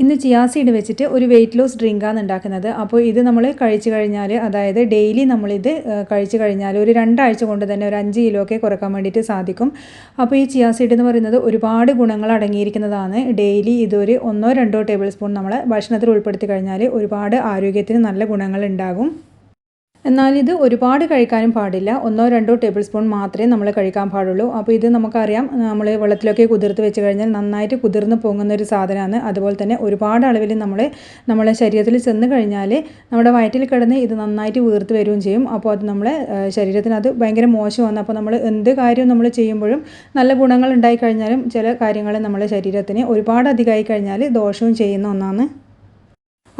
ഇന്ന് chia seed വെച്ചിട്ട് ഒരു വെയിറ്റ് ലോസ് ഡ്രിങ്കാണ് ഉണ്ടാക്കുന്നത്. അപ്പോൾ ഇത് നമ്മൾ കഴിച്ചു കഴിഞ്ഞാൽ അതായത് ഡെയിലി നമ്മളിത് കഴിച്ചു കഴിഞ്ഞാൽ ഒരു രണ്ടാഴ്ച കൊണ്ട് തന്നെ ഒരു അഞ്ച് കിലോ ഒക്കെ കുറയ്ക്കാൻ വേണ്ടിയിട്ട് സാധിക്കും. അപ്പോൾ ഈ ചിയാ സീഡ് എന്ന് പറയുന്നത് ഒരുപാട് ഗുണങ്ങൾ അടങ്ങിയിരിക്കുന്നതാണ്. ഡെയിലി ഇതൊരു ഒന്നോ രണ്ടോ ടേബിൾ സ്പൂൺ നമ്മൾ ഭക്ഷണത്തിൽ ഉൾപ്പെടുത്തി കഴിഞ്ഞാൽ ഒരുപാട് ആരോഗ്യത്തിന് നല്ല ഗുണങ്ങൾ ഉണ്ടാകും. എന്നാൽ ഇത് ഒരുപാട് കഴിക്കാനും പാടില്ല. ഒന്നോ രണ്ടോ ടേബിൾ സ്പൂൺ മാത്രമേ നമ്മൾ കഴിക്കാൻ പാടുള്ളൂ. അപ്പോൾ ഇത് നമുക്കറിയാം നമ്മൾ വെള്ളത്തിലൊക്കെ കുതിർത്ത് വെച്ച് കഴിഞ്ഞാൽ നന്നായിട്ട് കുതിർന്ന് പൊങ്ങുന്ന ഒരു സാധനമാണ്. അതുപോലെ തന്നെ ഒരുപാട് അളവിൽ നമ്മൾ നമ്മളെ ശരീരത്തിൽ ചെന്ന് കഴിഞ്ഞാൽ നമ്മുടെ വയറ്റിൽ കിടന്ന് ഇത് നന്നായിട്ട് വീർത്ത് വരികയും ചെയ്യും. അപ്പോൾ അത് നമ്മളെ ശരീരത്തിന് അത് ഭയങ്കര മോശമാണ്. അപ്പോൾ നമ്മൾ എന്ത് കാര്യവും നമ്മൾ ചെയ്യുമ്പോഴും നല്ല ഗുണങ്ങൾ ഉണ്ടായി കഴിഞ്ഞാലും ചില കാര്യങ്ങൾ നമ്മുടെ ശരീരത്തിന് ഒരുപാട് അധികമായി കഴിഞ്ഞാൽ ദോഷവും ചെയ്യുന്ന ഒന്നാണ്.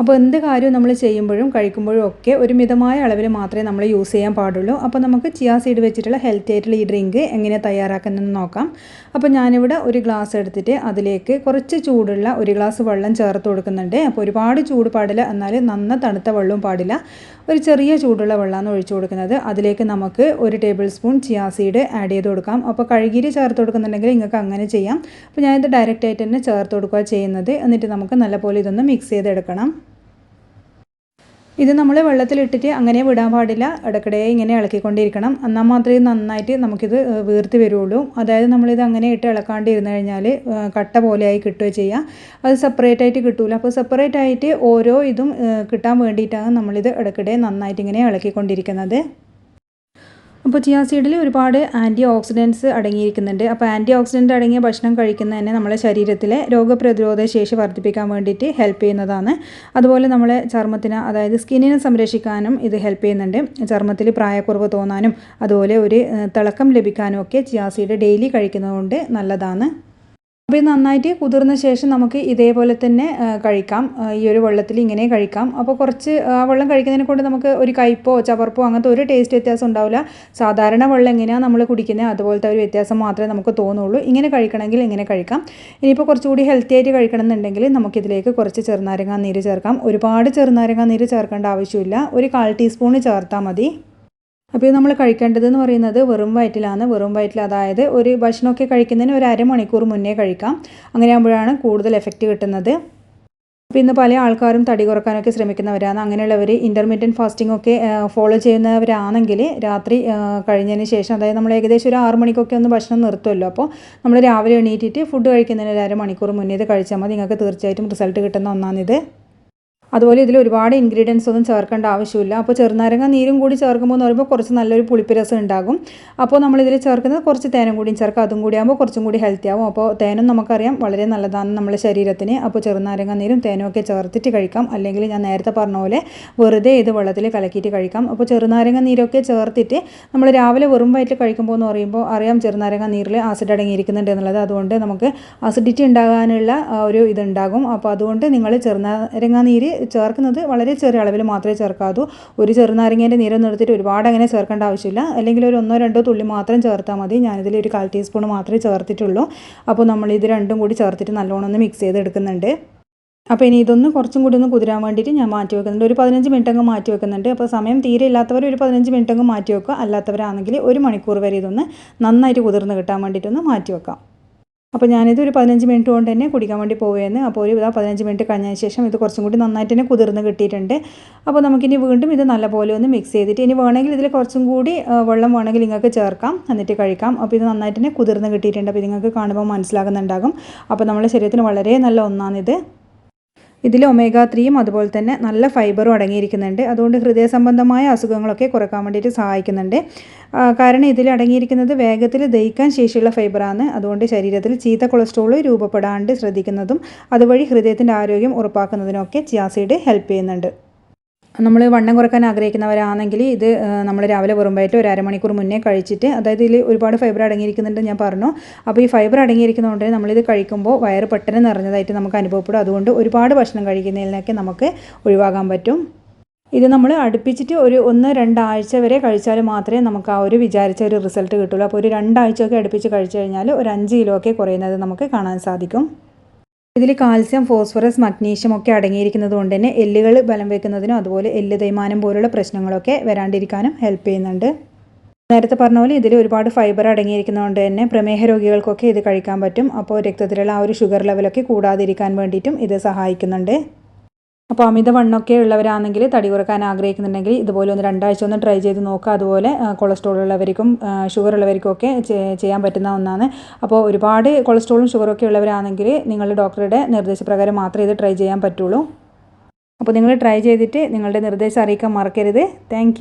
അപ്പോൾ എന്ത് കാര്യവും നമ്മൾ ചെയ്യുമ്പോഴും കഴിക്കുമ്പോഴും ഒക്കെ ഒരു മിതമായ അളവിൽ മാത്രമേ നമ്മൾ യൂസ് ചെയ്യാൻ പാടുള്ളൂ. അപ്പോൾ നമുക്ക് ചിയാ സീഡ് വെച്ചിട്ടുള്ള ഹെൽത്തി ആയിട്ടുള്ള ഈ ഡ്രിങ്ക് എങ്ങനെ തയ്യാറാക്കുന്നതെന്ന് നോക്കാം. അപ്പോൾ ഞാനിവിടെ ഒരു ഗ്ലാസ് എടുത്തിട്ട് അതിലേക്ക് കുറച്ച് ചൂടുള്ള ഒരു ഗ്ലാസ് വെള്ളം ചേർത്ത് കൊടുക്കുന്നുണ്ട്. അപ്പോൾ ഒരുപാട് ചൂട് പാടില്ല എന്നാൽ നന്ന തണുത്ത വെള്ളവും പാടില്ല. ഒരു ചെറിയ ചൂടുള്ള വെള്ളമാണ് ഒഴിച്ചു കൊടുക്കുന്നത്. അതിലേക്ക് നമുക്ക് ഒരു tablespoon chia seed add ചെയ്ത് കൊടുക്കാം. അപ്പോൾ കഴുകിരി ചേർത്ത് കൊടുക്കുന്നുണ്ടെങ്കിൽ നിങ്ങൾക്ക് അങ്ങനെ ചെയ്യാം. അപ്പോൾ ഞാനിത് ഡയറക്റ്റായിട്ട് തന്നെ ചേർത്ത് കൊടുക്കുക ചെയ്യുന്നത്. എന്നിട്ട് നമുക്ക് നല്ലപോലെ ഇതൊന്ന് മിക്സ് ചെയ്തെടുക്കണം. ഇത് നമ്മൾ വെള്ളത്തിലിട്ടിട്ട് അങ്ങനെ വിടാൻ പാടില്ല. ഇടയ്ക്കിടെ ഇങ്ങനെ ഇളക്കിക്കൊണ്ടിരിക്കണം. എന്നാൽ മാത്രമേ നന്നായിട്ട് നമുക്കിത് വീർത്ത് വരുള്ളൂ. അതായത് നമ്മളിത് അങ്ങനെ ഇട്ട് ഇളക്കാണ്ട് ഇരുന്ന് കഴിഞ്ഞാൽ കട്ട പോലെയായി കിട്ടുകയോ ചെയ്യുക അത് സെപ്പറേറ്റ് ആയിട്ട് കിട്ടൂല. അപ്പോൾ സെപ്പറേറ്റ് ആയിട്ട് ഓരോ ഇതും കിട്ടാൻ വേണ്ടിയിട്ടാണ് നമ്മളിത് ഇടയ്ക്കിടെ നന്നായിട്ട് ഇങ്ങനെ ഇളക്കിക്കൊണ്ടിരിക്കുന്നത്. അപ്പോൾ ചിയാ സീഡിൽ ഒരുപാട് ആന്റി ഓക്സിഡൻസ് അടങ്ങിയിരിക്കുന്നുണ്ട്. അപ്പോൾ ആന്റി ഓക്സിഡന്റ് അടങ്ങിയ ഭക്ഷണം കഴിക്കുന്നതന്നെ നമ്മളെ ശരീരത്തിലെ രോഗപ്രതിരോധ ശേഷി വർദ്ധിപ്പിക്കാൻ വേണ്ടിയിട്ട് ഹെൽപ്പ് ചെയ്യുന്നതാണ്. അതുപോലെ നമ്മളെ ചർമ്മത്തിന് അതായത് സ്കിന്നിനെ സംരക്ഷിക്കാനും ഇത് ഹെൽപ്പ് ചെയ്യുന്നുണ്ട്. ചർമ്മത്തിൽ പ്രായക്കുറവ് തോന്നാനും അതുപോലെ ഒരു തിളക്കം ലഭിക്കാനും ഒക്കെ ചിയാ സീഡ് ഡെയിലി കഴിക്കുന്നതുകൊണ്ട് നല്ലതാണ്. അപ്പോൾ ഇത് നന്നായിട്ട് കുതിർന്ന ശേഷം നമുക്ക് ഇതേപോലെ തന്നെ കഴിക്കാം. ഈ ഒരു വെള്ളത്തിൽ ഇങ്ങനെ കഴിക്കാം. അപ്പോൾ കുറച്ച് ആ വെള്ളം കഴിക്കുന്നതിനെ കൊണ്ട് നമുക്ക് ഒരു കയ്പോ ചവർപ്പോ അങ്ങനത്തെ ഒരു ടേസ്റ്റ് വ്യത്യാസം ഉണ്ടാവില്ല. സാധാരണ വെള്ളം എങ്ങനെയാണ് നമ്മൾ കുടിക്കുന്നത് അതുപോലത്തെ ഒരു വ്യത്യാസം മാത്രമേ നമുക്ക് തോന്നുള്ളൂ. ഇങ്ങനെ കഴിക്കണമെങ്കിൽ ഇങ്ങനെ കഴിക്കാം. ഇനിയിപ്പോൾ കുറച്ചുകൂടി ഹെൽത്തി ആയിട്ട് കഴിക്കണം എന്നുണ്ടെങ്കിൽ നമുക്കിതിലേക്ക് കുറച്ച് ചെറുനാരങ്ങാ നീര് ചേർക്കാം. ഒരുപാട് ചെറുനാരങ്ങാ നീര് ചേർക്കേണ്ട ആവശ്യമില്ല. ഒരു കാൽ ടീസ്പൂണ് ചേർത്താൽ മതി. അപ്പോൾ നമ്മൾ കഴിക്കേണ്ടതെന്ന് പറയുന്നത് വെറും വയറ്റിലാണ്. വെറും വയറ്റിൽ അതായത് ഒരു ഭക്ഷണമൊക്കെ കഴിക്കുന്നതിന് ഒരു അരമണിക്കൂർ മുന്നേ കഴിക്കാം. അങ്ങനെ ആകുമ്പോഴാണ് കൂടുതൽ എഫക്റ്റ് കിട്ടുന്നത്. അപ്പോൾ ഇന്ന് പല ആൾക്കാരും തടി കുറക്കാനൊക്കെ ശ്രമിക്കുന്നവരാണ്. അങ്ങനെയുള്ളവർ ഇന്റർമീഡിയറ്റ് ഫാസ്റ്റിംഗ് ഒക്കെ ഫോളോ ചെയ്യുന്നവരാണെങ്കിൽ രാത്രി കഴിഞ്ഞതിന് ശേഷം അതായത് നമ്മൾ ഏകദേശം ഒരു ആറ് മണിക്കൊക്കെ ഒന്ന് ഭക്ഷണം നിർത്തുമല്ലോ അപ്പോൾ നമ്മൾ രാവിലെ എണീറ്റിട്ട് ഫുഡ് കഴിക്കുന്നതിന് ഒരു അരമണിക്കൂർ മുന്നേ ഇത് കഴിച്ചാൽ മതി. നിങ്ങൾക്ക് തീർച്ചയായിട്ടും റിസൾട്ട് കിട്ടുന്ന ഒന്നാണിത്. അതുപോലെ ഇതിൽ ഒരുപാട് ഇൻഗ്രീഡിയൻസ് ഒന്നും ചേർക്കേണ്ട ആവശ്യമില്ല. അപ്പോൾ ചെറുനാരങ്ങ നീരും കൂടി ചേർക്കുമ്പോൾ എന്ന് പറയുമ്പോൾ കുറച്ച് നല്ലൊരു പുളിപ്പ് രസം ഉണ്ടാകും. അപ്പോൾ നമ്മളിതിൽ ചേർക്കുന്നത് കുറച്ച് തേനും കൂടിയും ചേർക്കുക. അതും കൂടി ആകുമ്പോൾ കുറച്ചും കൂടി ഹെൽത്തി ആവും. അപ്പോൾ തേനും നമുക്കറിയാം വളരെ നല്ലതാണ് നമ്മുടെ ശരീരത്തിന്. അപ്പോൾ ചെറുനാരങ്ങ നീരും തേനും ഒക്കെ ചേർത്തിട്ട് കഴിക്കാം. അല്ലെങ്കിൽ ഞാൻ നേരത്തെ പറഞ്ഞ പോലെ വെറുതെ ഇത് വെള്ളത്തിൽ കലക്കിയിട്ട് കഴിക്കാം. അപ്പോൾ ചെറുനാരങ്ങ നീരൊക്കെ ചേർത്തിട്ട് നമ്മൾ രാവിലെ വെറും വയറ്റിൽ കഴിക്കുമ്പോൾ എന്ന് പറയുമ്പോൾ അറിയാം ചെറുനാരങ്ങ നീരിൽ ആസിഡ് അടങ്ങിയിരിക്കുന്നുണ്ട് എന്നുള്ളത്. അതുകൊണ്ട് നമുക്ക് അസിഡിറ്റി ഉണ്ടാകാനുള്ള ഒരു ഇതുണ്ടാകും. അപ്പോൾ അതുകൊണ്ട് നിങ്ങൾ ചെറുനാരങ്ങ നീര് ചേർക്കുന്നത് വളരെ ചെറിയ അളവിൽ മാത്രമേ ചേർക്കാവൂ. ഒരു ചെറുനാരങ്ങേന്റെ നീരൊന്നും എടുത്തിട്ട് ഒരുപാട് അങ്ങനെ ചേർക്കേണ്ട ആവശ്യമില്ല. അല്ലെങ്കിൽ ഒരു ഒന്നോ രണ്ടോ തുള്ളി മാത്രം ചേർത്താൽ മതി. ഞാനിതിൽ ഒരു കാൽ ടീസ്പൂൺ മാത്രമേ ചേർത്തിട്ടുള്ളൂ. അപ്പോൾ നമ്മൾ ഇത് രണ്ടും കൂടി ചേർത്തിട്ട് നല്ലോണം ഒന്ന് മിക്സ് ചെയ്തെടുക്കുന്നുണ്ട് അപ്പോൾ ഇനി ഇതൊന്ന് കുറച്ചും കൂടി ഒന്ന് കുതിരാൻ വേണ്ടിയിട്ട് ഞാൻ മാറ്റി വെക്കുന്നുണ്ട്. ഒരു പതിനഞ്ച് മിനിറ്റ് അങ്ങ് മാറ്റി വെക്കുന്നുണ്ട്. അപ്പോൾ സമയം തീരെ ഇല്ലാത്തവർ ഒരു പതിനഞ്ച് മിനിറ്റ് അങ്ങ് മാറ്റി വെക്കുക. അല്ലാത്തവരാണെങ്കിൽ ഒരു മണിക്കൂർ വരെ ഇതൊന്ന് നന്നായിട്ട് കുതിർന്ന് കിട്ടാൻ വേണ്ടിയിട്ടൊന്ന് മാറ്റി വെക്കാം. അപ്പോൾ ഞാനിത് ഒരു പതിനഞ്ച് മിനിറ്റ് കൊണ്ട് തന്നെ കുടിക്കാൻ വേണ്ടി പോവുകയെന്ന് അപ്പോൾ ഒരു പതിനഞ്ച് മിനിറ്റ് കഴിഞ്ഞതിന് ശേഷം ഇത് കുറച്ചും കൂടി നന്നായിട്ട് തന്നെ കുതിർന്ന് കിട്ടിയിട്ടുണ്ട്. അപ്പോൾ നമുക്കിനി വീണ്ടും ഇത് നല്ലപോലെ ഒന്ന് മിക്സ് ചെയ്തിട്ട് ഇനി വേണമെങ്കിൽ ഇതിൽ കുറച്ചും കൂടി വെള്ളം വേണമെങ്കിൽ നിങ്ങൾക്ക് ചേർക്കാം എന്നിട്ട് കഴിക്കാം. അപ്പോൾ ഇത് നന്നായിട്ട് തന്നെ കുതിർന്ന് കിട്ടിയിട്ടുണ്ട്. അപ്പോൾ നിങ്ങൾക്ക് കാണുമ്പോൾ മനസ്സിലാകുന്നുണ്ടാകും. അപ്പോൾ നമ്മുടെ ശരീരത്തിന് വളരെ നല്ല ഒന്നാണിത്. ഇതിൽ ഒമേഗ ത്രീയും അതുപോലെ തന്നെ നല്ല ഫൈബറും അടങ്ങിയിരിക്കുന്നുണ്ട്. അതുകൊണ്ട് ഹൃദയ സംബന്ധമായ അസുഖങ്ങളൊക്കെ കുറയ്ക്കാൻ വേണ്ടിയിട്ട് സഹായിക്കുന്നുണ്ട്. കാരണം ഇതിൽ അടങ്ങിയിരിക്കുന്നത് വേഗത്തിൽ ദഹിക്കാൻ ശേഷിയുള്ള ഫൈബറാണ് അതുകൊണ്ട് ശരീരത്തിൽ ചീത്ത കൊളസ്ട്രോൾ രൂപപ്പെടാണ്ട് ശ്രദ്ധിക്കുന്നതും അതുവഴി ഹൃദയത്തിന്റെ ആരോഗ്യം ഉറപ്പാക്കുന്നതിനൊക്കെ ചിയാസീഡ് ഹെൽപ്പ് ചെയ്യുന്നുണ്ട്. നമ്മൾ വണ്ണം കുറയ്ക്കാൻ ആഗ്രഹിക്കുന്നവരാണെങ്കിൽ ഇത് നമ്മൾ രാവിലെ വെറുമ്പായിട്ട് ഒരു അരമണിക്കൂർ മുന്നേ കഴിച്ചിട്ട് അതായത് ഇതിൽ ഒരുപാട് ഫൈബർ അടങ്ങിയിരിക്കുന്നുണ്ട് ഞാൻ പറഞ്ഞു. അപ്പോൾ ഈ ഫൈബർ അടങ്ങിയിരിക്കുന്നതുകൊണ്ട് നമ്മളിത് കഴിക്കുമ്പോൾ വയറ് പെട്ടെന്ന് നിറഞ്ഞതായിട്ട് നമുക്ക് അനുഭവപ്പെടും. അതുകൊണ്ട് ഒരുപാട് ഭക്ഷണം കഴിക്കുന്നതിനൊക്കെ നമുക്ക് ഒഴിവാക്കാൻ പറ്റും. ഇത് നമ്മൾ അടുപ്പിച്ചിട്ട് ഒരു ഒന്ന് രണ്ടാഴ്ച വരെ കഴിച്ചാൽ മാത്രമേ നമുക്ക് ആ ഒരു വിചാരിച്ച ഒരു റിസൾട്ട് കിട്ടുള്ളൂ. അപ്പോൾ ഒരു രണ്ടാഴ്ചയൊക്കെ അടുപ്പിച്ച് കഴിച്ചു കഴിഞ്ഞാൽ ഒരു അഞ്ച് കിലോ ഒക്കെ കുറയുന്നത് നമുക്ക് കാണാൻ സാധിക്കും. ഇതിൽ കാൽസ്യം ഫോസ്ഫറസ് മഗ്നീഷ്യം ഒക്കെ അടങ്ങിയിരിക്കുന്നത് കൊണ്ട് തന്നെ എല്ലുകൾ ബലം വെക്കുന്നതിനും അതുപോലെ എല്ല് തേയ്മാനം പോലുള്ള പ്രശ്നങ്ങളൊക്കെ വരാണ്ടിരിക്കാനും ഹെൽപ്പ് ചെയ്യുന്നുണ്ട്. നേരത്തെ പറഞ്ഞ പോലെ ഇതിൽ ഒരുപാട് ഫൈബർ അടങ്ങിയിരിക്കുന്നതുകൊണ്ട് തന്നെ പ്രമേഹ രോഗികൾക്കൊക്കെ ഇത് കഴിക്കാൻ പറ്റും. അപ്പോൾ രക്തത്തിലുള്ള ആ ഒരു ഷുഗർ ലെവലൊക്കെ കൂടാതിരിക്കാൻ വേണ്ടിയിട്ടും ഇത് സഹായിക്കുന്നുണ്ട്. അപ്പോൾ അമിതവണ്ണമൊക്കെ ഉള്ളവരാണെങ്കിൽ തടി കുറയ്ക്കാൻ ആഗ്രഹിക്കുന്നുണ്ടെങ്കിൽ ഇതുപോലെ ഒന്ന് രണ്ടാഴ്ച ഒന്ന് ട്രൈ ചെയ്ത് നോക്കുക. അതുപോലെ കൊളസ്ട്രോൾ ഉള്ളവർക്കും ഷുഗർ ഉള്ളവർക്കും ഒക്കെ ചെയ്യാൻ പറ്റുന്ന ഒന്നാണ്. അപ്പോൾ ഒരുപാട് കൊളസ്ട്രോളും ഷുഗറും ഒക്കെ ഉള്ളവരാണെങ്കിൽ നിങ്ങൾ ഡോക്ടറുടെ നിർദ്ദേശപ്രകാരം മാത്രമേ ഇത് ട്രൈ ചെയ്യാൻ പറ്റുള്ളൂ. അപ്പോൾ നിങ്ങൾ ട്രൈ ചെയ്തിട്ട് നിങ്ങളുടെ നിർദ്ദേശം അറിയിക്കാൻ മറക്കരുത്. താങ്ക്